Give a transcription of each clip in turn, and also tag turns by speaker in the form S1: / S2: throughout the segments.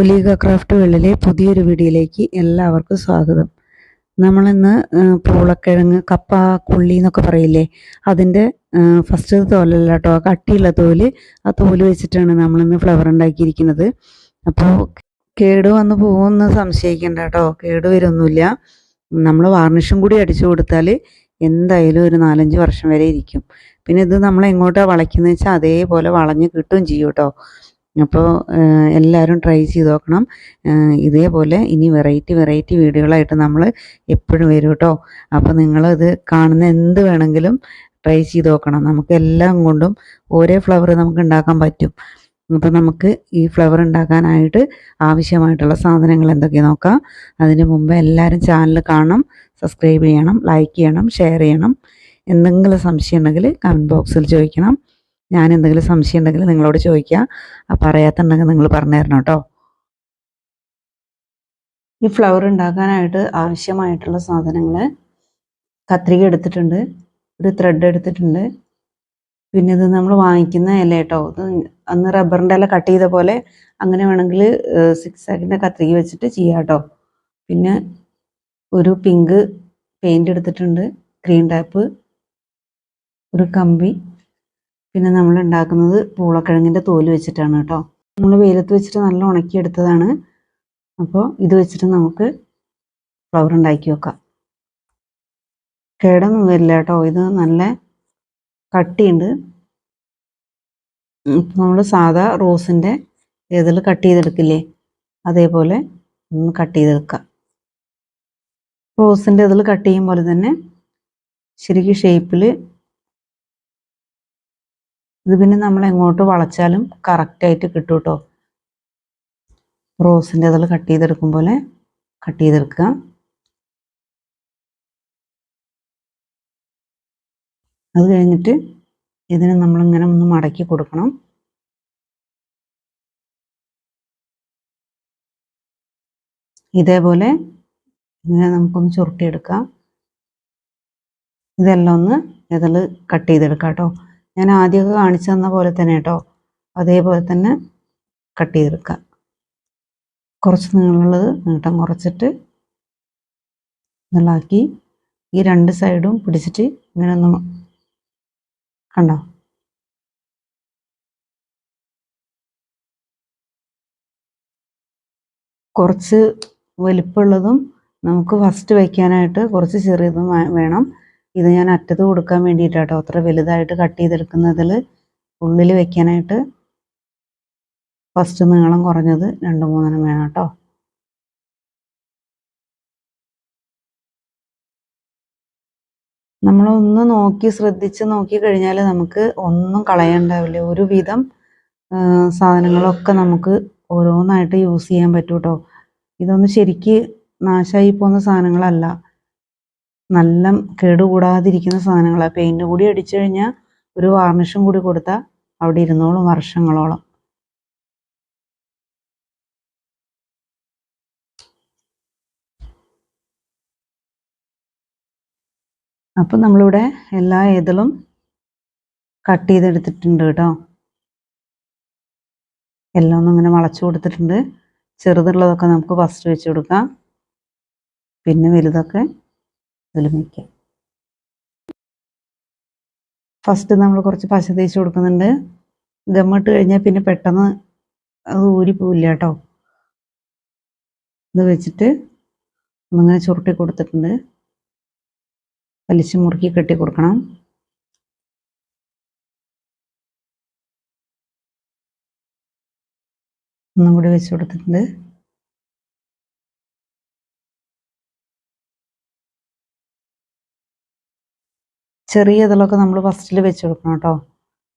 S1: ഒലീഗ craft വെള്ളിലെ പുതിയൊരു വീഡിയോയിലേക്ക് എല്ലാവർക്കും സ്വാഗതം. നമ്മളിന്ന് പൂളക്കിഴങ്ങ് കപ്പ കുള്ളി എന്നൊക്കെ പറയില്ലേ അതിന്റെ ഫസ്റ്റ് തോലല്ല കേട്ടോ കട്ടിയുള്ള തോൽ ആ തോൽ വെച്ചിട്ടാണ് നമ്മളിന്ന് ഫ്ലവർ ഉണ്ടാക്കിയിരിക്കുന്നത്. അപ്പോൾ കേട് വന്ന് പോകുമെന്ന് സംശയിക്കേണ്ട കേട്ടോ കേട് വരുമൊന്നുമില്ല നമ്മൾ വാർണിഷും കൂടി അടിച്ചു കൊടുത്താൽ എന്തായാലും ഒരു നാലഞ്ച് വർഷം വരെ ഇരിക്കും. പിന്നെ ഇത് നമ്മൾ എങ്ങോട്ടാണ് വളയ്ക്കുന്നത് വെച്ചാൽ അതേപോലെ വളഞ്ഞ് കിട്ടുകയും ചെയ്യും കേട്ടോ അപ്പോൾ എല്ലാവരും ട്രൈ ചെയ്ത് നോക്കണം. ഇതേപോലെ ഇനി വെറൈറ്റി വെറൈറ്റി വീഡിയോകളായിട്ട് നമ്മൾ എപ്പോഴും വരും കേട്ടോ അപ്പോൾ നിങ്ങളിത് കാണുന്ന എന്ത് വേണമെങ്കിലും ട്രൈ ചെയ്ത് നോക്കണം. നമുക്ക് എല്ലാം കൊണ്ടും ഒരേ ഫ്ലവർ നമുക്ക് ഉണ്ടാക്കാൻ പറ്റും. അപ്പോൾ നമുക്ക് ഈ ഫ്ലവർ ഉണ്ടാക്കാനായിട്ട് ആവശ്യമായിട്ടുള്ള സാധനങ്ങൾ എന്തൊക്കെയാണ് നോക്കാം. അതിന് മുമ്പ് എല്ലാവരും ചാനൽ കാണണം സബ്സ്ക്രൈബ് ചെയ്യണം ലൈക്ക് ചെയ്യണം ഷെയർ ചെയ്യണം. എന്തെങ്കിലും സംശയം ഉണ്ടെങ്കിൽ കമന്റ് ബോക്സിൽ ചോദിക്കണം. ഞാൻ എന്തെങ്കിലും സംശയം ഉണ്ടെങ്കിൽ നിങ്ങളോട് ചോദിക്കുക. അപ്പം പറയാത്തുണ്ടെങ്കിൽ നിങ്ങൾ പറഞ്ഞു തരണം കേട്ടോ. ഈ ഫ്ലവർ ഉണ്ടാക്കാനായിട്ട് ആവശ്യമായിട്ടുള്ള സാധനങ്ങൾ കത്രിക എടുത്തിട്ടുണ്ട് ഒരു ത്രെഡ് എടുത്തിട്ടുണ്ട്. പിന്നെ ഇത് നമ്മൾ വാങ്ങിക്കുന്ന ഇല കേട്ടോ. ഇത് അന്ന് റബ്ബറിന്റെ ഇല കട്ട് ചെയ്ത പോലെ അങ്ങനെ വേണമെങ്കിൽ സിക്സ് ആക്കിന്റെ കത്രിക വെച്ചിട്ട് ചെയ്യാം കേട്ടോ. പിന്നെ ഒരു പിങ്ക് പെയിന്റ് എടുത്തിട്ടുണ്ട് ഗ്രീൻ ടാപ്പ് ഒരു കമ്പി. പിന്നെ നമ്മൾ ഉണ്ടാക്കുന്നത് പൂളക്കിഴങ്ങിന്റെ തോൽ വെച്ചിട്ടാണ് കേട്ടോ. നമ്മൾ വെയിലത്ത് വെച്ചിട്ട് നല്ല ഉണക്കിയെടുത്തതാണ് അപ്പോൾ ഇത് വെച്ചിട്ട് നമുക്ക് ഫ്ലവർ ഉണ്ടാക്കി വെക്കാം. കേടൊന്നും വരില്ല കേട്ടോ. ഇത് നല്ല കട്ടിയുണ്ട്. നമ്മൾ സാധാ റോസിന്റെ ഇതിൽ കട്ട് ചെയ്തെടുക്കില്ലേ അതേപോലെ ഒന്ന് കട്ട് ചെയ്തെടുക്കാം. റോസിന്റെ ഇതിൽ കട്ട് ചെയ്യും പോലെ തന്നെ ശരിക്കും ഷേപ്പിൽ ഇത് പിന്നെ നമ്മൾ എങ്ങോട്ട് വളച്ചാലും കറക്റ്റായിട്ട് കിട്ടും കേട്ടോ റോസിന്റെ അതിൽ കട്ട് ചെയ്തെടുക്കും പോലെ കട്ട് ചെയ്തെടുക്കുക. അത് കഴിഞ്ഞിട്ട് ഇതിനെ നമ്മളിങ്ങനെ ഒന്ന് മടക്കി കൊടുക്കണം. ഇതേപോലെ ഇങ്ങനെ നമുക്കൊന്ന് ചുരുട്ടിയെടുക്കാം. ഇതെല്ലാം ഒന്ന് ഇതിൽ കട്ട് ചെയ്തെടുക്കാം കേട്ടോ ഞാൻ ആദ്യമൊക്കെ കാണിച്ചു തന്ന പോലെ തന്നെ കേട്ടോ. അതേപോലെ തന്നെ കട്ട് ചെയ്തെടുക്കുക. കുറച്ച് നീളമുള്ളത് നീട്ടം കുറച്ചിട്ട് നീളാക്കി ഈ രണ്ട് സൈഡും പിടിച്ചിട്ട് ഇങ്ങനെ ഒന്ന് കണ്ടോ? കുറച്ച് വലിപ്പമുള്ളതും നമുക്ക് ഫസ്റ്റ് വയ്ക്കാനായിട്ട് കുറച്ച് ചെറിയതും വേണം. ഇത് ഞാൻ അറ്റത്ത് കൊടുക്കാൻ വേണ്ടിയിട്ടാട്ടോ അത്ര വലുതായിട്ട് കട്ട് ചെയ്തെടുക്കുന്നതിൽ ഉള്ളിൽ വെക്കാനായിട്ട് ഫസ്റ്റ് നീളം കുറഞ്ഞത് രണ്ട് മൂന്നെണ്ണം വേണം കേട്ടോ. നമ്മളൊന്ന് നോക്കി ശ്രദ്ധിച്ച് നോക്കി കഴിഞ്ഞാൽ നമുക്ക് ഒന്നും കളയാണ്ടാവില്ല. ഒരുവിധം സാധനങ്ങളൊക്കെ നമുക്ക് ഓരോന്നായിട്ട് യൂസ് ചെയ്യാൻ പറ്റൂട്ടോ. ഇതൊന്നും ശരിക്ക് നാശമായി പോകുന്ന സാധനങ്ങളല്ല. നല്ല കേടുകൂടാതിരിക്കുന്ന സാധനങ്ങളാണ് പെയിന്റ് കൂടി അടിച്ചു കഴിഞ്ഞാൽ ഒരു വാർണിഷും കൂടി കൊടുത്താൽ അവിടെ ഇരുന്നോളും വർഷങ്ങളോളം. അപ്പം നമ്മളിവിടെ എല്ലാ ഏതലും കട്ട് ചെയ്തെടുത്തിട്ടുണ്ട് കേട്ടോ. എല്ലാം ഒന്നും ഇങ്ങനെ വളച്ചു കൊടുത്തിട്ടുണ്ട്. ചെറുതുള്ളതൊക്കെ നമുക്ക് ഫസ്റ്റ് വെച്ച് കൊടുക്കാം. പിന്നെ വലുതൊക്കെ ഇതിൽ ഫസ്റ്റ് നമ്മൾ കുറച്ച് പശ തേച്ച് കൊടുക്കുന്നുണ്ട്. ഗമ്മിട്ട് കഴിഞ്ഞാൽ പിന്നെ പെട്ടെന്ന് അത് ഊരിപ്പോവില്ല കേട്ടോ. ഇത് വെച്ചിട്ട് ഒന്നിങ്ങനെ ചുരുട്ടി കൊടുത്തിട്ടുണ്ട്. വലിച്ച് മുറുക്കി കെട്ടി കൊടുക്കണം. ഒന്നും കൂടി വെച്ച് കൊടുത്തിട്ടുണ്ട്. ചെറിയ ഇതിലൊക്കെ നമ്മൾ ഫസ്റ്റിൽ വെച്ച് കൊടുക്കണം കേട്ടോ.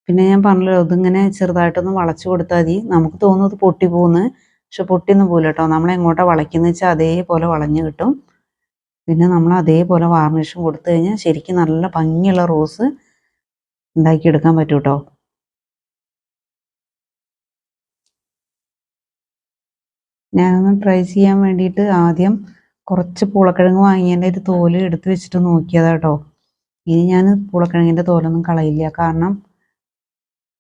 S1: പിന്നെ ഞാൻ പറഞ്ഞല്ലോ ഇതിങ്ങനെ ചെറുതായിട്ടൊന്ന് വളച്ചു കൊടുത്താൽ മതി. നമുക്ക് തോന്നുന്നത് പൊട്ടി പോകുന്നു പക്ഷെ പൊട്ടിയൊന്നും പോകില്ല കേട്ടോ. നമ്മൾ എങ്ങോട്ടാണ് വളയ്ക്കുന്നത് വെച്ചാൽ അതേപോലെ വളഞ്ഞ് കിട്ടും. പിന്നെ നമ്മൾ അതേപോലെ വാർണിഷും കൊടുത്തു കഴിഞ്ഞാൽ ശരിക്കും നല്ല ഭംഗിയുള്ള റോസ് ഉണ്ടാക്കിയെടുക്കാൻ പറ്റും കേട്ടോ. ഞാനൊന്ന് ട്രൈ ചെയ്യാൻ വേണ്ടിയിട്ട് ആദ്യം കുറച്ച് പൂളക്കിഴങ്ങ് വാങ്ങിയതിന്റെ ഒരു തോൽ എടുത്ത് വെച്ചിട്ട് നോക്കിയതാ കേട്ടോ. ഇനി ഞാൻ പൂളക്കിഴങ്ങിന്റെ തോലൊന്നും കളയില്ല. കാരണം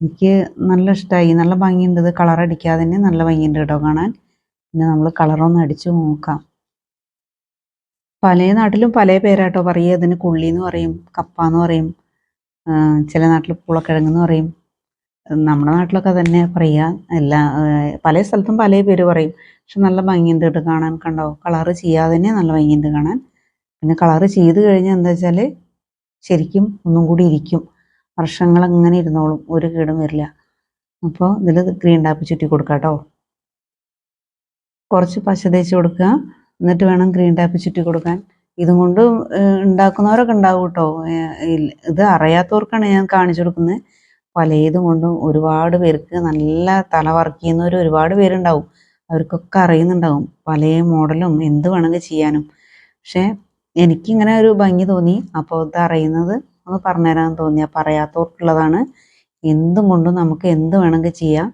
S1: എനിക്ക് നല്ല ഇഷ്ടമായി നല്ല ഭംഗിയുണ്ട് ഇത്. കളർ അടിക്കാതെ തന്നെ നല്ല ഭംഗിയുണ്ട് കേട്ടോ കാണാൻ. പിന്നെ നമ്മൾ കളറൊന്ന് അടിച്ചു നോക്കാം. പല നാട്ടിലും പല പേരാട്ടോ പറയുക ഇതിന് കുള്ളി എന്ന് പറയും കപ്പ എന്ന് പറയും ചില നാട്ടിൽ പൂളക്കിഴങ്ങ് എന്ന് പറയും. നമ്മുടെ നാട്ടിലൊക്കെ തന്നെ പറയുക എല്ലാ പല സ്ഥലത്തും പല പേര് പറയും. പക്ഷെ നല്ല ഭംഗിയുണ്ട് കേട്ടോ കാണാൻ കണ്ടോ? കളറ് ചെയ്യാതെ തന്നെ നല്ല ഭംഗിയുണ്ട് കാണാൻ. പിന്നെ കളറ് ചെയ്ത് കഴിഞ്ഞാൽ എന്താ വെച്ചാൽ ശരിക്കും ഒന്നും കൂടി ഇരിക്കും. വർഷങ്ങൾ അങ്ങനെ ഇരുന്നോളും. ഒരു കേടും വരില്ല. അപ്പോൾ ഇതിൽ ഗ്രീൻ ടാപ്പ് ചുറ്റി കൊടുക്കാം കേട്ടോ കുറച്ച് പശ തേച്ച് കൊടുക്കുക. എന്നിട്ട് വേണം ഗ്രീൻ ടാപ്പ് ചുറ്റി കൊടുക്കാൻ. ഇതും കൊണ്ട് ഉണ്ടാക്കുന്നവരൊക്കെ ഉണ്ടാവും കേട്ടോ ഇത് അറിയാത്തവർക്കാണ് ഞാൻ കാണിച്ചു കൊടുക്കുന്നത്. പലതും കൊണ്ടും ഒരുപാട് പേർക്ക് നല്ല തല വർക്ക് ചെയ്യുന്നവർ ഒരുപാട് പേരുണ്ടാവും. അവർക്കൊക്കെ അറിയുന്നുണ്ടാവും പല മോഡലും എന്ത് വേണമെങ്കിൽ ചെയ്യാനും. പക്ഷേ എനിക്കിങ്ങനെ ഒരു ഭംഗി തോന്നി. അപ്പോൾ ഇത് അറിയുന്നത് ഒന്ന് പറഞ്ഞുതരാൻ തോന്നി. പറയാത്തവർക്കുള്ളതാണ്. എന്തും കൊണ്ടും നമുക്ക് എന്ത് വേണമെങ്കിൽ ചെയ്യാം.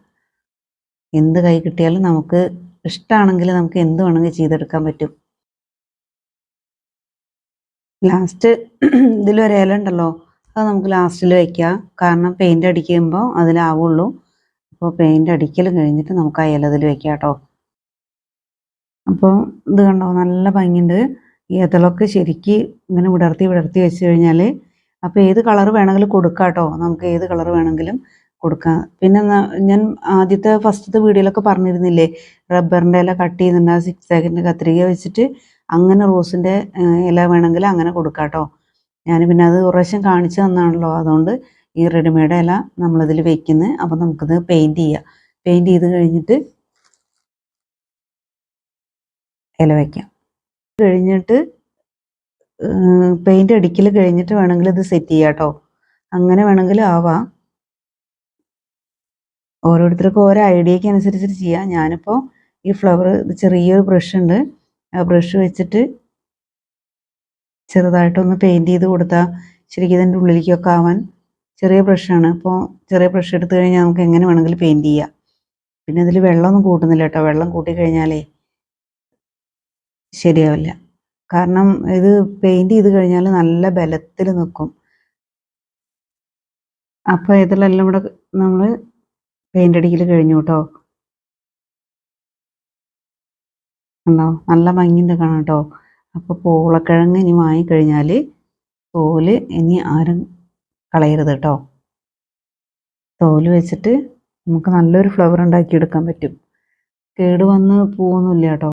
S1: എന്ത് കൈ കിട്ടിയാലും നമുക്ക് ഇഷ്ടമാണെങ്കിൽ നമുക്ക് എന്ത് വേണമെങ്കിൽ ചെയ്തെടുക്കാൻ പറ്റും. ലാസ്റ്റ് ഇതിലൊരു ഇല ഉണ്ടല്ലോ. അത് നമുക്ക് ലാസ്റ്റിൽ വയ്ക്കാം കാരണം പെയിന്റ് അടിക്കുമ്പോൾ അതിലാവുള്ളൂ. അപ്പോൾ പെയിന്റ് അടിക്കൽ കഴിഞ്ഞിട്ട് നമുക്ക് ആ ഇല ഇതിൽ കേട്ടോ. അപ്പോൾ ഇത് കണ്ടോ? നല്ല ഭംഗിയുണ്ട്. ഈ ഇതളൊക്കെ ശരിക്ക് ഇങ്ങനെ വിടർത്തി വിടർത്തി വെച്ച് കഴിഞ്ഞാൽ അപ്പോൾ ഏത് കളർ വേണമെങ്കിലും കൊടുക്കാം കേട്ടോ നമുക്ക് ഏത് കളർ വേണമെങ്കിലും കൊടുക്കാം. പിന്നെ ഞാൻ ആദ്യത്തെ ഫസ്റ്റത്തെ വീഡിയോയിലൊക്കെ പറഞ്ഞിരുന്നില്ലേ? റബ്ബറിന്റെ ഇല കട്ട് ചെയ്യുന്നുണ്ട്. ആ സിക്സ് സാഗിന്റെ കത്രിക വെച്ചിട്ട് അങ്ങനെ റോസിന്റെ ഇല വേണമെങ്കിൽ അങ്ങനെ കൊടുക്കാം കേട്ടോ ഞാൻ പിന്നെ അത് പ്രാവശ്യം കാണിച്ചു തന്നാണല്ലോ. അതുകൊണ്ട് ഈ റെഡിമെയ്ഡ് ഇല നമ്മളിതിൽ വെക്കുന്നത് അപ്പോൾ നമുക്കിത് പെയിന്റ് ചെയ്യാം. പെയിന്റ് ചെയ്ത് കഴിഞ്ഞിട്ട് ഇല വയ്ക്കാം കഴിഞ്ഞിട്ട് പെയിന്റ് അടിക്കൽ കഴിഞ്ഞിട്ട് വേണമെങ്കിൽ ഇത് സെറ്റ് ചെയ്യാം കേട്ടോ അങ്ങനെ വേണമെങ്കിൽ ആവാം. ഓരോരുത്തർക്കും ഓരോ ഐഡിയക്ക് അനുസരിച്ചിട്ട് ചെയ്യാം. ഞാനിപ്പോൾ ഈ ഫ്ലവർ ചെറിയൊരു ബ്രഷ് ഉണ്ട്. ആ ബ്രഷ് വെച്ചിട്ട് ചെറുതായിട്ടൊന്ന് പെയിന്റ് ചെയ്ത് കൊടുത്താൽ ശരിക്കും ഇതിന്റെ ഉള്ളിലേക്കൊക്കെ ആവാൻ ചെറിയ ബ്രഷാണ് അപ്പോൾ ചെറിയ ബ്രഷ് എടുത്തു കഴിഞ്ഞാൽ നമുക്ക് എങ്ങനെ വേണമെങ്കിലും പെയിന്റ് ചെയ്യാം. പിന്നെ ഇതിൽ വെള്ളമൊന്നും കൂട്ടുന്നില്ല കേട്ടോ വെള്ളം കൂട്ടി കഴിഞ്ഞാലേ ശരിയാവില്ല. കാരണം ഇത് പെയിന്റ് ചെയ്ത് കഴിഞ്ഞാൽ നല്ല ബലത്തിൽ നിൽക്കും. അപ്പോൾ ഇതിലെല്ലാം കൂടെ നമ്മൾ പെയിന്റ് അടിക്കൽ കഴിഞ്ഞു കേട്ടോ. ഉണ്ടോ നല്ല ഭംഗി കാണാം കേട്ടോ. അപ്പോൾ പൂളക്കിഴങ്ങ് ഇനി വാങ്ങിക്കഴിഞ്ഞാൽ തോൽ ഇനി ആരും കളയരുത് കേട്ടോ. തോൽ വെച്ചിട്ട് നമുക്ക് നല്ലൊരു ഫ്ലവർ ഉണ്ടാക്കിയെടുക്കാൻ പറ്റും. കേടുവന്ന് പോകുന്നില്ല കേട്ടോ.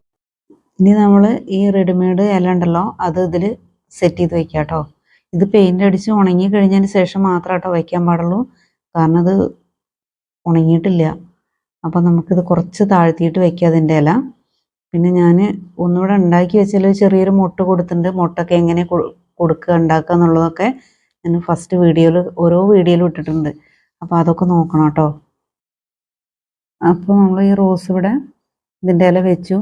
S1: ഇനി നമ്മൾ ഈ റെഡിമെയ്ഡ് ഇല ഉണ്ടല്ലോ അത് ഇതിൽ സെറ്റ് ചെയ്ത് വെക്കാം കേട്ടോ ഇത് പെയിന്റ് അടിച്ച് ഉണങ്ങി കഴിഞ്ഞതിന് ശേഷം മാത്രം കേട്ടോ വയ്ക്കാൻ പാടുള്ളൂ. കാരണം അത് ഉണങ്ങിയിട്ടില്ല. അപ്പം നമുക്കിത് കുറച്ച് താഴ്ത്തിയിട്ട് വെക്കാം അതിന്റെ ഇല. പിന്നെ ഞാൻ ഒന്നുകൂടെ ഉണ്ടാക്കി വെച്ചാൽ ചെറിയൊരു മുട്ട കൊടുത്തിട്ടുണ്ട്. മുട്ടൊക്കെ എങ്ങനെ കൊടുക്കുക ഉണ്ടാക്കുക എന്നുള്ളതൊക്കെ ഞാൻ ഫസ്റ്റ് വീഡിയോയിൽ ഓരോ വീഡിയോയിലും ഇട്ടിട്ടുണ്ട്. അപ്പോൾ അതൊക്കെ നോക്കണം കേട്ടോ അപ്പോൾ നമ്മൾ ഈ റോസ് ഇവിടെ ഇതിന്റെ ഇല വെച്ചു.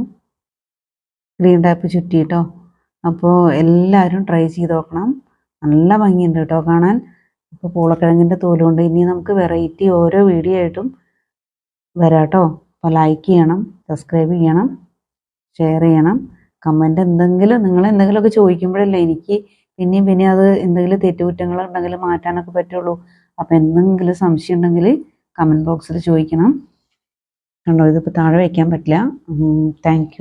S1: ഗ്രീൻ ടാപ്പ് ചുറ്റി കേട്ടോ അപ്പോൾ എല്ലാവരും ട്രൈ ചെയ്ത് നോക്കണം. നല്ല ഭംഗിയുണ്ട് കേട്ടോ കാണാൻ. ഇപ്പോൾ പൂളക്കിഴങ്ങിന്റെ തോലുകൊണ്ട് ഇനി നമുക്ക് വെറൈറ്റി ഓരോ വീഡിയോ ആയിട്ടും വരാം കേട്ടോ. അപ്പോൾ ലൈക്ക് ചെയ്യണം സബ്സ്ക്രൈബ് ചെയ്യണം ഷെയർ ചെയ്യണം. കമന്റ് എന്തെങ്കിലും നിങ്ങൾ എന്തെങ്കിലുമൊക്കെ ചോദിക്കുമ്പോഴല്ലേ എനിക്ക് പിന്നെയും പിന്നെ അത് എന്തെങ്കിലും തെറ്റുകുറ്റങ്ങൾ ഉണ്ടെങ്കിൽ മാറ്റാനൊക്കെ പറ്റുള്ളൂ. അപ്പോൾ എന്തെങ്കിലും സംശയം ഉണ്ടെങ്കിൽ കമന്റ് ബോക്സിൽ ചോദിക്കണം. കണ്ടോ ഇതിപ്പോൾ താഴെ വയ്ക്കാൻ പറ്റില്ല. താങ്ക്